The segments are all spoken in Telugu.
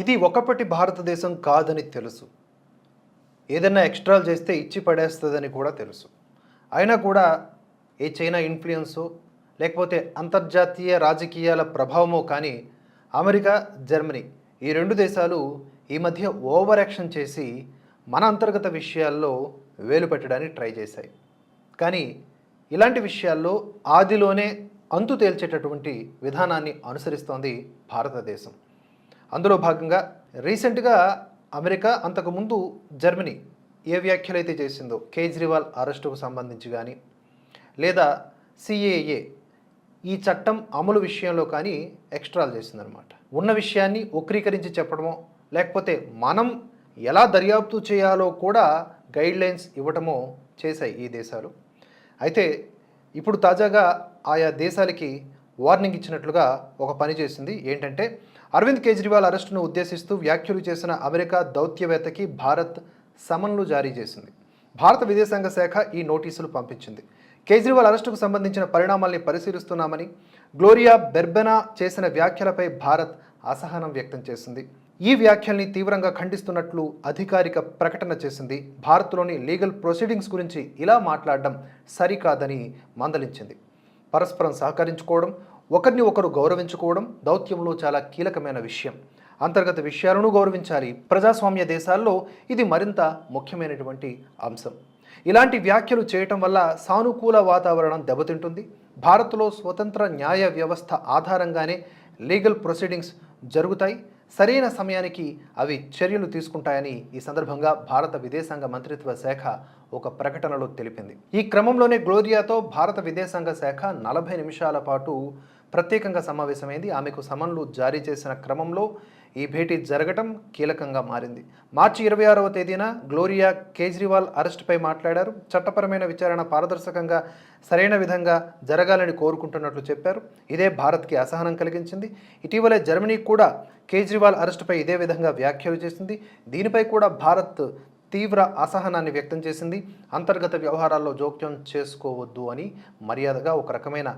ఇది ఒకప్పటి భారతదేశం కాదని తెలుసు. ఏదైనా ఎక్స్ట్రాలు చేస్తే ఇచ్చి పడేస్తుందని కూడా తెలుసు. అయినా కూడా ఏ చైనా ఇన్ఫ్లుయెన్సో లేకపోతే అంతర్జాతీయ రాజకీయాల ప్రభావమో కానీ అమెరికా జర్మనీ ఈ రెండు దేశాలు ఈ మధ్య ఓవర్ యాక్షన్ చేసి మన అంతర్గత విషయాల్లో వేలు పెట్టడానికి ట్రై చేశాయి. కానీ ఇలాంటి విషయాల్లో ఆదిలోనే అంతు తేల్చేటటువంటి విధానాన్ని అనుసరిస్తోంది భారతదేశం. అందులో భాగంగా రీసెంట్గా అమెరికా అంతకుముందు జర్మనీ ఏ వ్యాఖ్యలైతే చేసిందో కేజ్రీవాల్ అరెస్టుకు సంబంధించి కానీ లేదా సిఏఏ ఈ చట్టం అమలు విషయంలో కానీ ఎక్స్ట్రాలు చేసిందనమాట ఉన్న విషయాన్ని వక్రీకరించి చెప్పడమో లేకపోతే మనం ఎలా దర్యాప్తు చేయాలో కూడా గైడ్లైన్స్ ఇవ్వటమో చేశాయి ఈ దేశాలు. అయితే ఇప్పుడు తాజాగా ఆయా దేశాలకి వార్నింగ్ ఇచ్చినట్లుగా ఒక పని చేసింది ఏంటంటే అరవింద్ కేజ్రీవాల్ అరెస్టును ఉద్దేశిస్తూ వ్యాఖ్యలు చేసిన అమెరికా దౌత్యవేత్తకి భారత్ సమన్లు జారీ చేసింది. భారత విదేశాంగ శాఖ ఈ నోటీసులు పంపించింది. కేజ్రీవాల్ అరెస్టుకు సంబంధించిన పరిణామాల్ని పరిశీలిస్తున్నామని గ్లోరియా బెర్బెనా చేసిన వ్యాఖ్యలపై భారత్ అసహనం వ్యక్తం చేసింది. ఈ వ్యాఖ్యల్ని తీవ్రంగా ఖండిస్తున్నట్లు అధికారిక ప్రకటన చేసింది. భారత్లోని లీగల్ ప్రొసీడింగ్స్ గురించి ఇలా మాట్లాడడం సరికాదని మందలించింది. పరస్పరం సహకరించుకోవడం ఒకరిని ఒకరు గౌరవించుకోవడం దౌత్యంలో చాలా కీలకమైన విషయం. అంతర్గత విషయాలను గౌరవించాలి. ప్రజాస్వామ్య దేశాల్లో ఇది మరింత ముఖ్యమైనటువంటి అంశం. ఇలాంటి వ్యాఖ్యలు చేయటం వల్ల సానుకూల వాతావరణం దెబ్బతింటుంది. భారత్లో స్వతంత్ర న్యాయ వ్యవస్థ ఆధారంగానే లీగల్ ప్రొసీడింగ్స్ జరుగుతాయి. సరైన సమయానికి అవి చర్యలు తీసుకుంటాయని ఈ సందర్భంగా భారత విదేశాంగ మంత్రిత్వ శాఖ ఒక ప్రకటనలో తెలిపింది. ఈ క్రమంలోనే గ్లోరియాతో భారత విదేశాంగ శాఖ నలభై నిమిషాల పాటు ప్రత్యేకంగా సమావేశమైంది. ఆమెకు సమన్లు జారీ చేసిన క్రమంలో ఈ భేటీ జరగటం కీలకంగా మారింది. మార్చి ఇరవై ఆరవ తేదీన గ్లోరియా కేజ్రీవాల్ అరెస్టుపై మాట్లాడారు. చట్టపరమైన విచారణ పారదర్శకంగా సరైన విధంగా జరగాలని కోరుకుంటున్నట్లు చెప్పారు. ఇదే భారత్కి అసహనం కలిగించింది. ఇటీవలే జర్మనీ కూడా కేజ్రీవాల్ అరెస్టుపై ఇదే విధంగా వ్యాఖ్యలు చేసింది. దీనిపై కూడా భారత్ తీవ్ర అసహనాన్ని వ్యక్తం చేసింది. అంతర్గత వ్యవహారాల్లో జోక్యం చేసుకోవద్దు అని మర్యాదగా ఒక రకమైన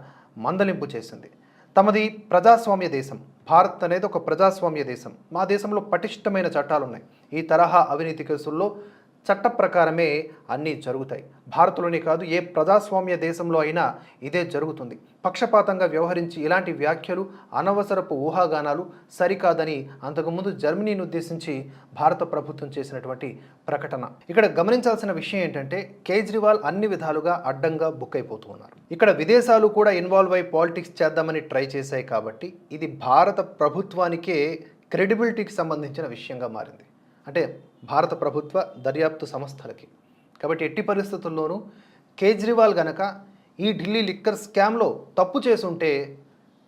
మందలింపు చేసింది. తమది ప్రజాస్వామ్య దేశం. భారత్ అనేది ఒక ప్రజాస్వామ్య దేశం. మా దేశంలో పటిష్టమైన చట్టాలు ఉన్నాయి ఈ తరహా అవినీతి కేసుల్లో చట్ట ప్రకారమే అన్నీ జరుగుతాయి. భారత్లోనే కాదు ఏ ప్రజాస్వామ్య దేశంలో అయినా ఇదే జరుగుతుంది. పక్షపాతంగా వ్యవహరించి ఇలాంటి వ్యాఖ్యలు అనవసరపు ఊహాగానాలు సరికాదని అంతకుముందు జర్మనీని ఉద్దేశించి భారత ప్రభుత్వం చేసినటువంటి ప్రకటన. ఇక్కడ గమనించాల్సిన విషయం ఏంటంటే కేజ్రీవాల్ అన్ని విధాలుగా అడ్డంగా బుక్ అయిపోతూ ఉన్నారు. ఇక్కడ విదేశాలు కూడా ఇన్వాల్వ్ అయి పాలిటిక్స్ చేద్దామని ట్రై చేశాయి కాబట్టి ఇది భారత ప్రభుత్వానికే క్రెడిబిలిటీకి సంబంధించిన విషయంగా మారింది. అంటే భారత ప్రభుత్వ దర్యాప్తు సంస్థలకి. కాబట్టి ఎట్టి పరిస్థితుల్లోనూ కేజ్రీవాల్ గనక ఈ ఢిల్లీ లిక్కర్ స్కామ్లో తప్పు చేసుంటే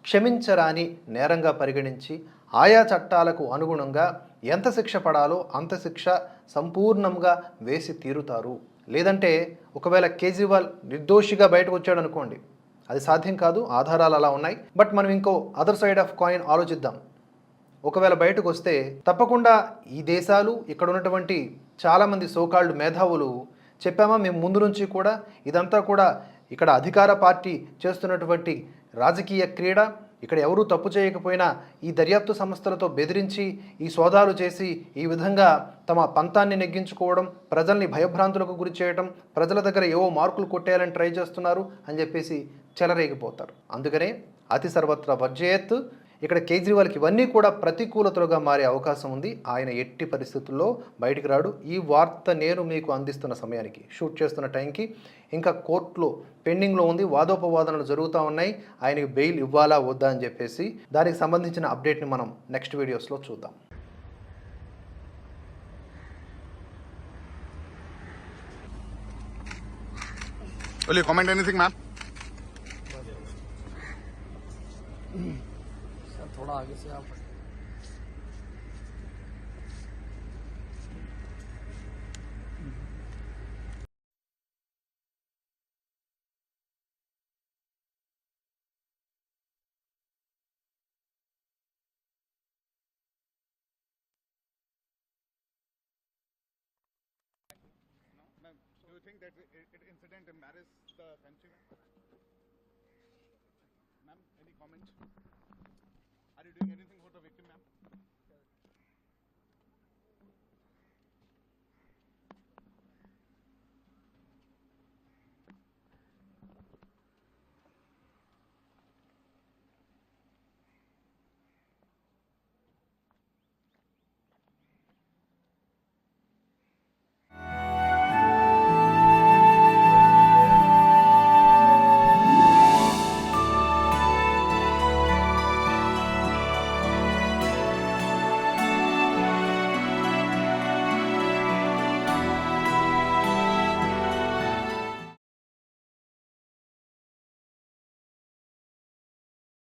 క్షమించరాని నేరంగా పరిగణించి ఆయా చట్టాలకు అనుగుణంగా ఎంత శిక్ష పడాలో అంత శిక్ష సంపూర్ణంగా వేసి తీరుతారు. లేదంటే ఒకవేళ కేజ్రీవాల్ నిర్దోషిగా బయటకు వచ్చాడు అనుకోండి అది సాధ్యం కాదు ఆధారాలు అలా ఉన్నాయి. బట్ మనం ఇంకో అదర్ సైడ్ ఆఫ్ కాయిన్ ఆలోచిద్దాం. ఒకవేళ బయటకు వస్తే తప్పకుండా ఈ దేశాలు ఇక్కడ ఉన్నటువంటి చాలామంది సోకాల్డ్ మేధావులు చెప్పామా? మేము ముందు నుంచి కూడా ఇదంతా కూడా ఇక్కడ అధికార పార్టీ చేస్తున్నటువంటి రాజకీయ క్రీడ. ఇక్కడ ఎవరూ తప్పు చేయకపోయినా ఈ దర్యాప్తు సంస్థలతో బెదిరించి ఈ సోదాలు చేసి ఈ విధంగా తమ పంతాన్ని నెగ్గించుకోవడం ప్రజల్ని భయభ్రాంతులకు గురి చేయడం ప్రజల దగ్గర ఏవో మార్కులు కొట్టేయాలని ట్రై చేస్తున్నారు అని చెప్పేసి చెలరేగిపోతారు. అందుకనే అతి సర్వత్రా వర్జయత్. ఇక్కడ కేజ్రీవాల్కి ఇవన్నీ కూడా ప్రతికూలతలుగా మారే అవకాశం ఉంది. ఆయన ఎట్టి పరిస్థితుల్లో బయటికి రాడు. ఈ వార్త నేను మీకు అందిస్తున్న సమయానికి షూట్ చేస్తున్న టైంకి ఇంకా కోర్టులో పెండింగ్లో ఉంది. వాదోపవాదనలు జరుగుతూ ఉన్నాయి. ఆయనకి బెయిల్ ఇవ్వాలా వద్దా అని చెప్పేసి దానికి సంబంధించిన అప్డేట్ని మనం నెక్స్ట్ వీడియోస్లో చూద్దాం. Will you comment anything, ma'am? Sir थोड़ा आगे से आप do you think that it, it incident embarrassed the country? Ma'am, any comment? doing anything.